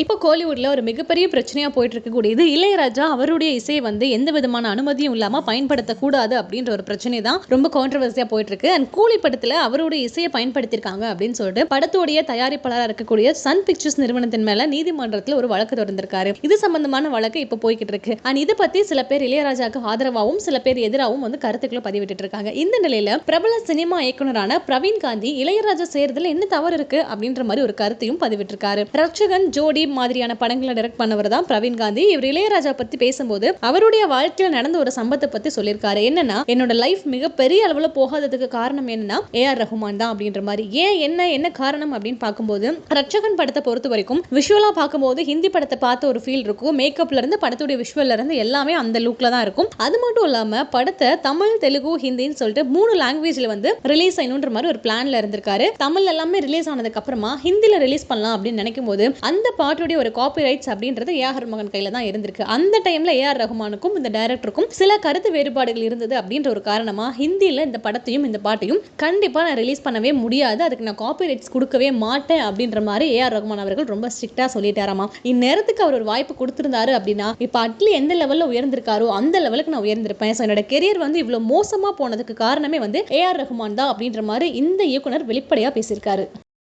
இப்போ கோலிவுட்ல ஒரு மிகப்பெரிய பிரச்சனையா போயிட்டு இருக்கக்கூடியது இளையராஜா அவருடைய இசையை வந்து எந்த விதமான அனுமதியும் இல்லாம பயன்படுத்தக்கூடாது அப்படின்ற ஒரு பிரச்சனை தான் ரொம்ப கான்ட்ரவர்சியா போயிட்டு இருக்கு அண்ட் கூலி படத்துல அவருடைய இசையை பயன்படுத்தியிருக்காங்க அப்படின்னு சொல்லிட்டு படத்துடைய தயாரிப்பாளராக இருக்கக்கூடிய சன் பிக்சர்ஸ் நிறுவனத்தின் மேல நீதிமன்றத்தில் ஒரு வழக்கு தொடர்ந்திருக்காரு. இது சம்பந்தமான வழக்கு இப்போ போய்கிட்டு இருக்கு அண்ட் இதை பத்தி சில பேர் இளையராஜாக்கு ஆதரவாகவும் சில பேர் எதிராகவும் வந்து கருத்துக்களை பதிவிட்டு இருக்காங்க இந்த நிலையில பிரபல சினிமா இயக்குனரான பிரவீன் காந்தி இளையராஜா செய்யறதுல என்ன தவறு இருக்கு அப்படின்ற மாதிரி ஒரு கருத்தையும் பதிவிட்டிருக்காரு. ரட்சகன் ஜோடி மாதிரியான படங்களை டைரக்ட் பண்ணவர் தான் பிரவீன் காந்தி. இவர் இளையராஜா பத்தி பேசும்போது அவருடைய வாழ்க்கையில் நடந்த ஒரு சம்பவத்தை பத்தி சொல்லியிருக்காரு. என்னன்னா என்னோட லைஃப் மிகப்பெரிய அளவில் போகாததுக்கு காரணம் என்னன்னா ஏ ஆர் ரஹ்மான் தான் அப்படின்ற மாதிரி. ஏன் என்ன என்ன காரணம் அப்படின்னு பார்க்கும்போது ரட்சகன் படத்தை பொறுத்த வரைக்கும் விஷுவலா பார்க்கும்போது ஹிந்தி படத்தை பார்த்த ஒரு ஃபீல் இருக்கும். மேக்கப்ல இருந்து படத்துடைய விஷுவல்ல இருந்து எல்லாமே அந்த லுக்ல தான் இருக்கும். அது மட்டும் இல்லாம படத்தை தமிழ் தெலுங்கு ஹிந்தின்னு சொல்லிட்டு மூணு லாங்குவேஜ்ல வந்து ரிலீஸ் ஆகணுன்ற மாதிரி ஒரு பிளான்ல இருந்திருக்காரு. தமிழ் எல்லாமே ரிலீஸ் ஆனதுக்கு அப்புறமா ஹிந்தில ரிலீஸ் பண்ணலாம் அப்படின்னு நினைக்கும் போது அந்த பாட்டுடைய ஒரு காப்பி ரைட்ஸ் அப்படின்றது ஏஆர் மகன் கையில தான் இருந்திருக்கு. அந்த டைம்ல ஏஆர் ரஹ்மானுக்கும் இந்த டைரக்டருக்கும் சில கருத்து வேறுபாடுகள் இருந்தது அப்படின்ற ஒரு காரணமா ஹிந்தியில இந்த படத்தையும் இந்த பாட்டையும் கண்டிப்பா நான் ரிலீஸ் பண்ணவே முடியாது. அதுக்கு நான் காப்பி ரைட்ஸ் கொடுக்கவே மாட்டேன் அப்படின்ற மாதிரி ஏஆர் ரஹ்மான் அவர்கள் ரொம்ப ஸ்ட்ரிக்டா சொல்லிட்டாராமா. இந்நேரத்துக்கு அவர் ஒரு வாய்ப்பு கொடுத்திருந்தாரு அப்படின்னா இப்ப அட்லி எந்த லெவல்ல உயர்ந்திருக்காரோ அந்த லெவலுக்கு நான் உயர்ந்திருப்பேன். ஸோ என்னோட கெரியர் வந்து இவ்வளவு மோசமா போனதுக்கு காரணமே வந்து ஏஆர் ரஹ்மான் தான் அப்படின்ற மாதிரி இந்த இயக்குனர் வெளிப்படையா பேசியிருக்காரு.